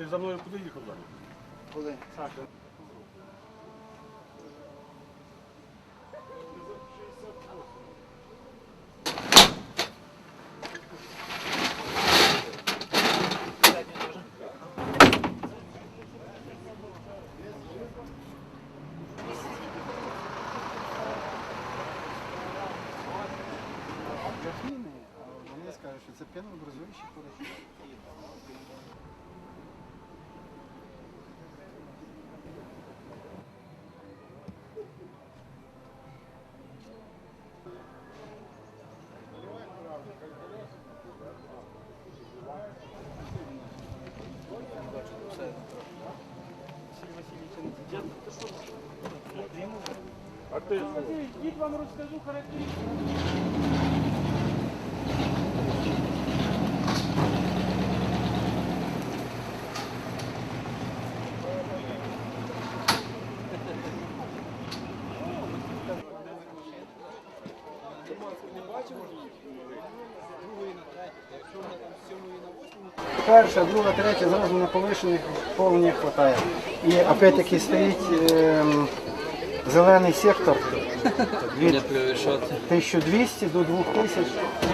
Ти за мною куди їхав зараз? Коли? Саша. Вони скажуть, що це п'янообразуючі порохи. Дід вам розкажу характеристику. Перша, друга, третя, зразу на повишених повні хватає. І опять-таки стоїть ем, зелений сектор від 1200 до 2000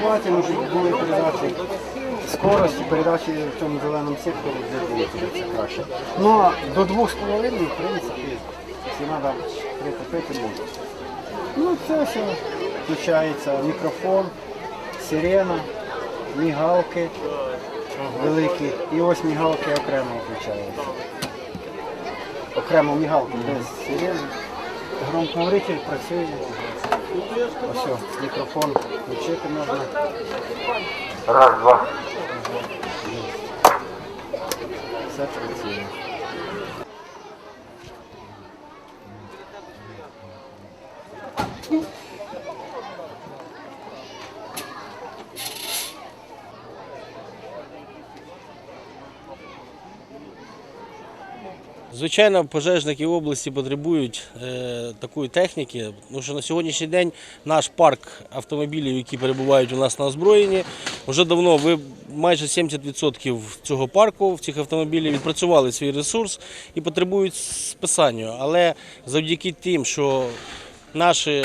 Вт можуть були передачі скорості передачі в цьому зеленому секторі вже це краще. Ну а до 2,5 в принципі, якщо треба прикупити можна. Ну це все включається мікрофон, сирена, мігалки великі. І ось мігалки окремо включаються. Окремо мігалки без сирени. Громкоговоритель працює. Ось мікрофон включити можна. Раз, два. Все працює. Звичайно, пожежники області потребують е, такої техніки, тому що на сьогоднішній день наш парк автомобілів, які перебувають у нас на озброєнні, вже давно ви майже 70% цього парку, цих автомобілів відпрацювали свій ресурс і потребують списання. Але завдяки тим, що наші е,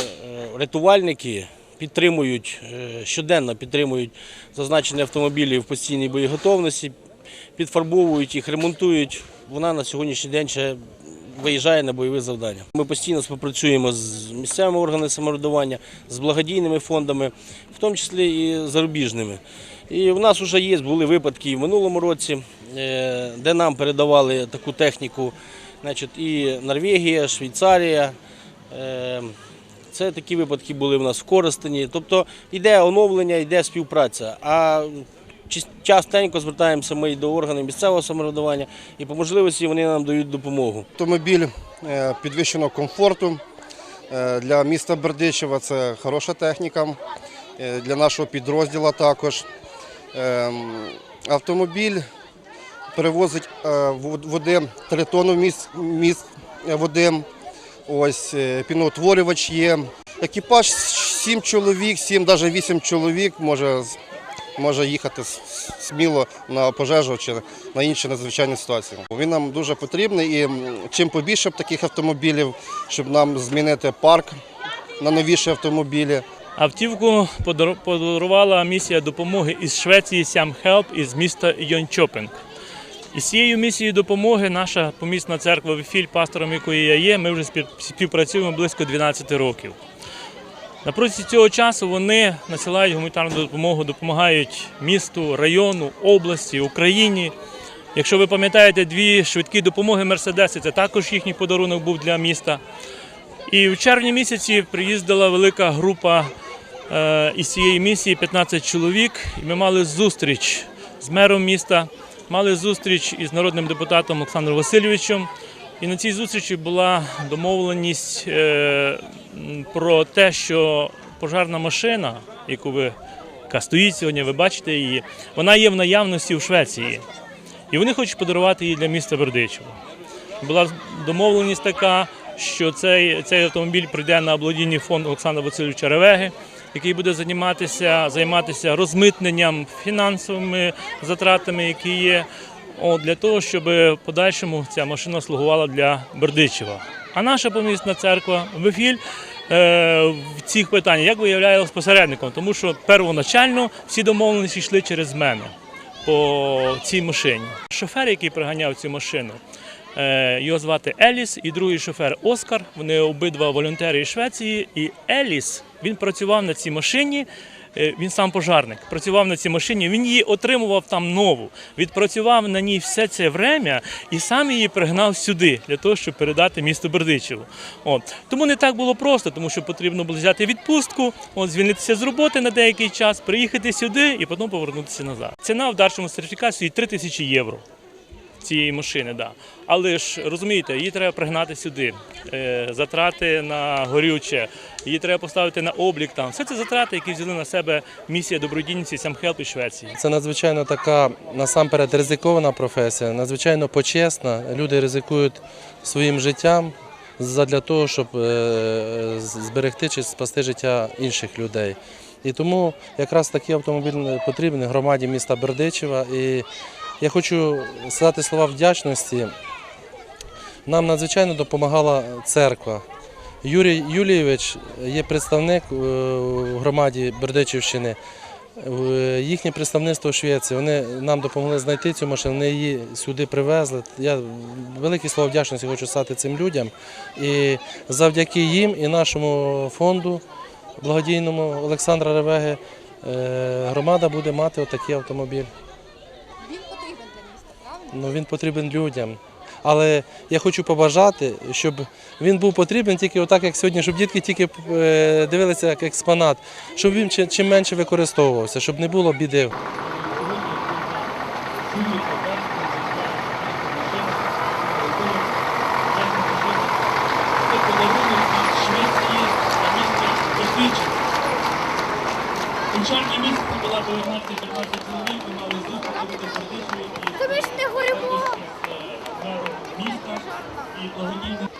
рятувальники підтримують е, щоденно підтримують зазначені автомобілі в постійній боєготовності, підфарбовують їх, ремонтують. Вона на сьогоднішній день ще виїжджає на бойові завдання. Ми постійно співпрацюємо з місцевими органами самоврядування, з благодійними фондами, в тому числі і зарубіжними. І в нас вже є були випадки і в минулому році, е, де нам передавали таку техніку. Значить, і Норвегія, Швейцарія. е, Це такі випадки були в нас в Коростені. Тобто йде оновлення, йде співпраця. А частенько звертаємося ми і до органів місцевого самоврядування, і по можливості вони нам дають допомогу. Автомобіль е, підвищеного комфорту е, для міста Бердичева це хороша техніка, е, для нашого підрозділу також. Ем, Автомобіль перевозить води 3 тонни міст, міст води. Ось піноутворювач є. Екіпаж 7 чоловік, 7, навіть 8 чоловік може, може їхати сміло на пожежу чи на інші надзвичайні ситуації. Він нам дуже потрібний і чим побільше б таких автомобілів, щоб нам змінити парк на новіші автомобілі. Автівку подарувала місія допомоги із Швеції Сям Хелп із міста Йончопінг. І з цією місією допомоги наша помісна церква Вифіль, пастором якої я є, ми вже спів- співпрацюємо близько 12 років. На протязі цього часу вони насилають гуманітарну допомогу, допомагають місту, району, області, Україні. Якщо ви пам'ятаєте, дві швидкі допомоги Мерседеси, це також їхній подарунок був для міста. І в червні місяці приїздила велика група е, із цієї місії 15 чоловік. І ми мали зустріч з мером міста, мали зустріч із народним депутатом Олександром Васильовичем. І на цій зустрічі була домовленість е, про те, що пожарна машина, яку ви яка стоїть сьогодні, ви бачите її, вона є в наявності в Швеції. І вони хочуть подарувати її для міста Бердичево. Була домовленість така, що цей, цей автомобіль прийде на благодійний фонд Олександра Васильовича Ревеги, який буде займатися, займатися розмитненням фінансовими затратами, які є. Для того, щоб в подальшому ця машина слугувала для Бердичева. А наша помісна церква Вифіль е, в цих питаннях як виявлялась посередником, тому що первоначально всі домовленості йшли через мене по цій машині. Шофер, який приганяв цю машину, е, його звати Еліс, і другий шофер Оскар. Вони обидва волонтери із Швеції. І Еліс він працював на цій машині. Е, Він сам пожарник, працював на цій машині. Він її отримував там нову. Відпрацював на ній все це время і сам її пригнав сюди для того, щоб передати місту Бердичеву. От тому не так було просто, тому що потрібно було взяти відпустку, от звільнитися з роботи на деякий час, приїхати сюди і потім повернутися назад. Ціна в дарчому сертифікації 3 тисячі євро цієї машини, да. Але ж розумієте, її треба пригнати сюди. Е, затрати на горюче, її треба поставити на облік там. Все це затрати, які взяли на себе місія добродійниці Самхелп із Швеції. Це надзвичайно така насамперед ризикована професія, надзвичайно почесна. Люди ризикують своїм життям для того, щоб е, зберегти чи спасти життя інших людей. І тому якраз такий автомобіль потрібен громаді міста Бердичева. І я хочу сказати слова вдячності. Нам надзвичайно допомагала церква. Юрій Юлійович є представник е, громаді Бердичівщини. Е, Їхнє представництво в Швеції, вони нам допомогли знайти цю машину, вони її сюди привезли. Я великі слова вдячності хочу сказати цим людям. І завдяки їм і нашому фонду благодійному Олександра Ревеги е, громада буде мати отакий автомобіль. Він потрібен для міста, правильно? Ну, він потрібен людям. Але я хочу побажати, щоб він був потрібен тільки отак, як сьогодні, щоб дітки тільки е, дивилися як експонат, щоб він чим- менше використовувався, щоб не було біди. Початні місяці була 19-15 corrigir.